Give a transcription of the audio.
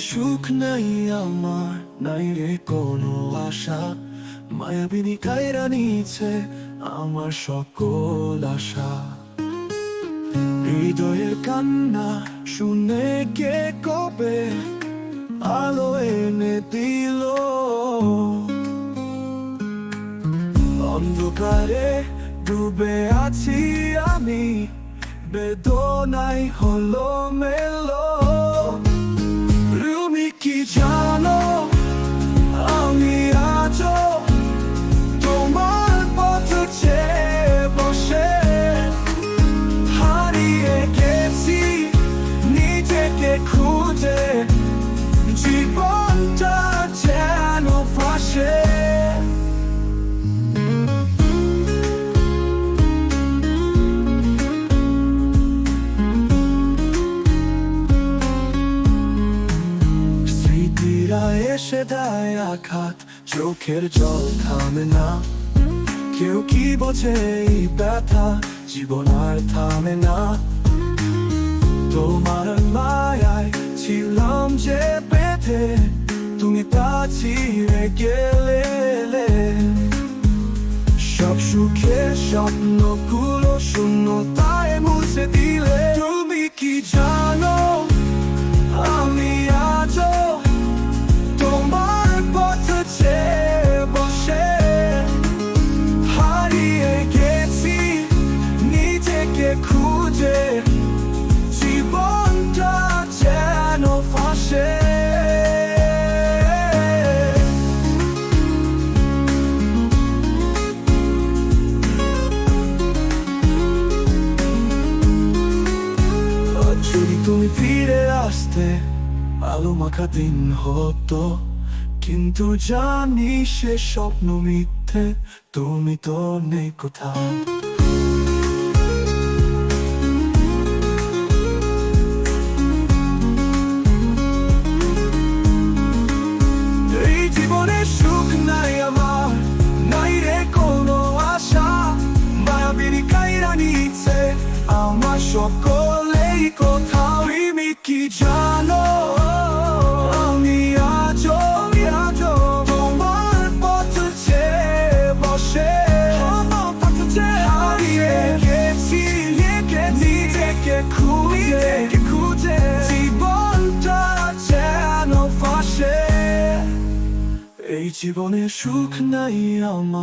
সুখ নাই আমার, নাই রে কোনো আশা। মায়াবিনী কায়রা নিচ্ছে আমার সকল আশা। হৃদয়ের কান্না শুনে কে কবে আলো এনে দিল? অন্ধকারে ডুবে আছি আমি বেদনাই হলো মেলো। স্মৃতিরা এসে দেয় আঘাত, চোখের জল থামে না। কেউ কি বোঝে এই ব্যথা? জীবন আর থামে না। তোমার মায়ায় ছিলাম যে বেঁধে তুমি তা ছিঁড়ে গেলে। সব সুখের স্বপ্নগুলো শূন্যতায় মুছে দিলে। তুমি ফিরে আসতে আলো মাখা দিন হতো। কিন্তু জানি সে স্বপ্ন মিথ্যে, তুমি তো নেই কোথাও। নিজেকে খুঁজে খুঁজে জীবনটা যেন ফাঁসে। এই জীবনে সুখ নাই আমার।